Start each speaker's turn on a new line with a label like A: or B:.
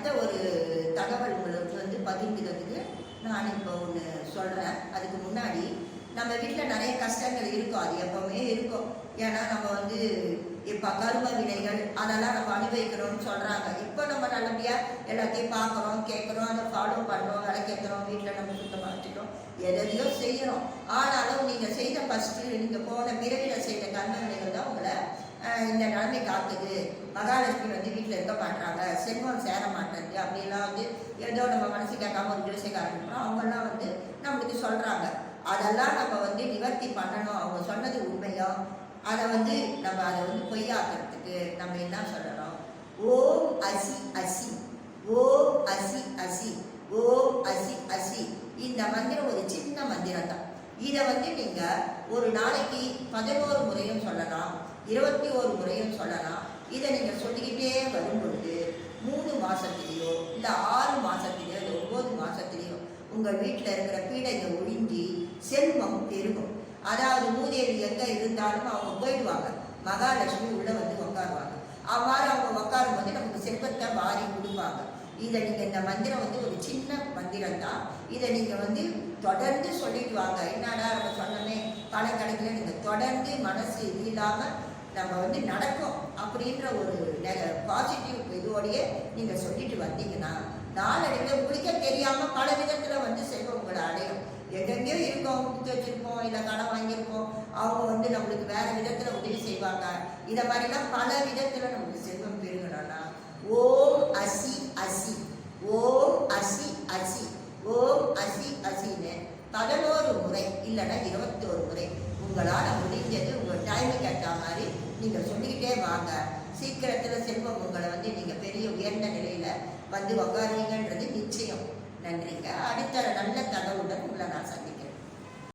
A: அடுத்த ஒரு தகவல் உங்களுக்கு வந்து பகிர்ந்துக்கிறதுக்கு நான் இப்போ ஒன்று சொல்கிறேன் அதுக்கு முன்னாடி நம்ம வீட்டில் நிறைய கஷ்டங்கள் இருக்கும். அது எப்பவுமே இருக்கும். ஏன்னா நம்ம வந்து இப்போ கரும வினைகள் அதெல்லாம் நம்ம அனுபவிக்கிறோம்னு சொல்கிறாங்க இப்போ நம்ம நல்லபடியாக எல்லாத்தையும் பார்க்குறோம் கேட்குறோம் அதை ஃபாலோ பண்ணுறோம் விளக்கேற்றுறோம் வீட்டில் நம்ம சுத்தமாக வச்சுக்கிறோம். எதையோ செய்கிறோம் ஆனாலும் நீங்கள் செய்த ஃபஸ்ட்டு நீங்கள் போன பிறவியில் செய்த கர்ம வினைகள் தான் உங்களை இந்த நிலைமை காத்துது மகாலட்சுமி வந்து வீட்டில் இருக்க மாட்டாங்க செல்வம் சேர மாட்டேங்குது அப்படிலாம் வந்து ஏதோ நம்ம மனசு கேட்காம ஒரு ஜோசியக்காரங்க அவங்கெல்லாம் வந்து நம்மளுக்கு சொல்கிறாங்க அதெல்லாம் நம்ம வந்து நிவர்த்தி பண்ணணும். அவங்க சொன்னது உண்மையோ அதை வந்து நம்ம அதை வந்து பொய்யாக்குறதுக்கு நம்ம என்ன சொல்லணும்? ஓம் அசி அசி. ஓம் அசி அசி. ஓம் அசி அசி. இந்த மந்திரம் ஒரு சின்ன மந்திரம் தான் இதை வந்து நீங்கள் ஒரு நாளைக்கு பதினோரு முறையும் சொல்லலாம். இருபத்தி ஒரு முறையும் சொல்லலாம். இதை நீங்கள் சொல்லிக்கிட்டே வரும்பொழுது மூணு மாசத்துலயோ இல்லை ஆறு மாசத்துலயோ இல்லை ஒம்பது மாசத்துலயோ உங்கள் வீட்டில் இருக்கிற பீடைகள் ஒழிஞ்சி செல்வம் பெருகும். அதாவது மூதேவி எங்கே இருந்தாலும் அவங்க போயிடுவாங்க. மகாலட்சுமி உள்ளே வந்து உட்காருவாங்க அவ்வாறு அவங்க உட்காரும் போது நமக்கு செல்வத்தை வாரி கொடுப்பாங்க. இதை நீங்கள் இந்த மந்திரம் வந்து ஒரு சின்ன மந்திரம் தான் இதை நீங்கள் வந்து தொடர்ந்து சொல்லிட்டு வாங்க. என்னடா நம்ம சொன்னோமே பல கணக்கில் நீங்கள் தொடர்ந்து மனசு இல்லாமல் நம்ம வந்து நடக்கும் அப்படின்ற ஒரு பாசிட்டிவ் இதோடையே நீங்க சொல்லிட்டு வந்தீங்கன்னா நாளடைவில் உங்களுக்கே தெரியாம பல விதத்துல வந்து செல்வம் உங்களை அடையும். எங்கெங்கேயோ இருக்கோம் கொடுத்து வச்சிருப்போம் இல்லை கடன் வாங்கியிருப்போம் அவங்க வந்து நம்மளுக்கு வேற விதத்துல உதவி செய்வாங்க. இதை மாதிரிலாம் பல விதத்துல நம்மளுக்கு செல்வம் பெருகணும்னா ஓம் அசி அசி ஓம் அசி அசி ஓம் அசி அசின்னு பதினோரு முறை இல்லைன்னா இருபத்தோரு முறை உங்களால் முடிஞ்சது உங்கள் டைமுக்கு கேட்டால் வாங்க சீக்கிரத்தில் செல்வம் உங்களை வந்து நீங்கள் பெரிய உயர்ந்த நிலையில் வந்து உக்காருவீங்கன்றது நிச்சயம். நன்றிங்க. அடுத்த நல்ல தகவலுடன் உள்ள நான் சந்திக்கிறேன்.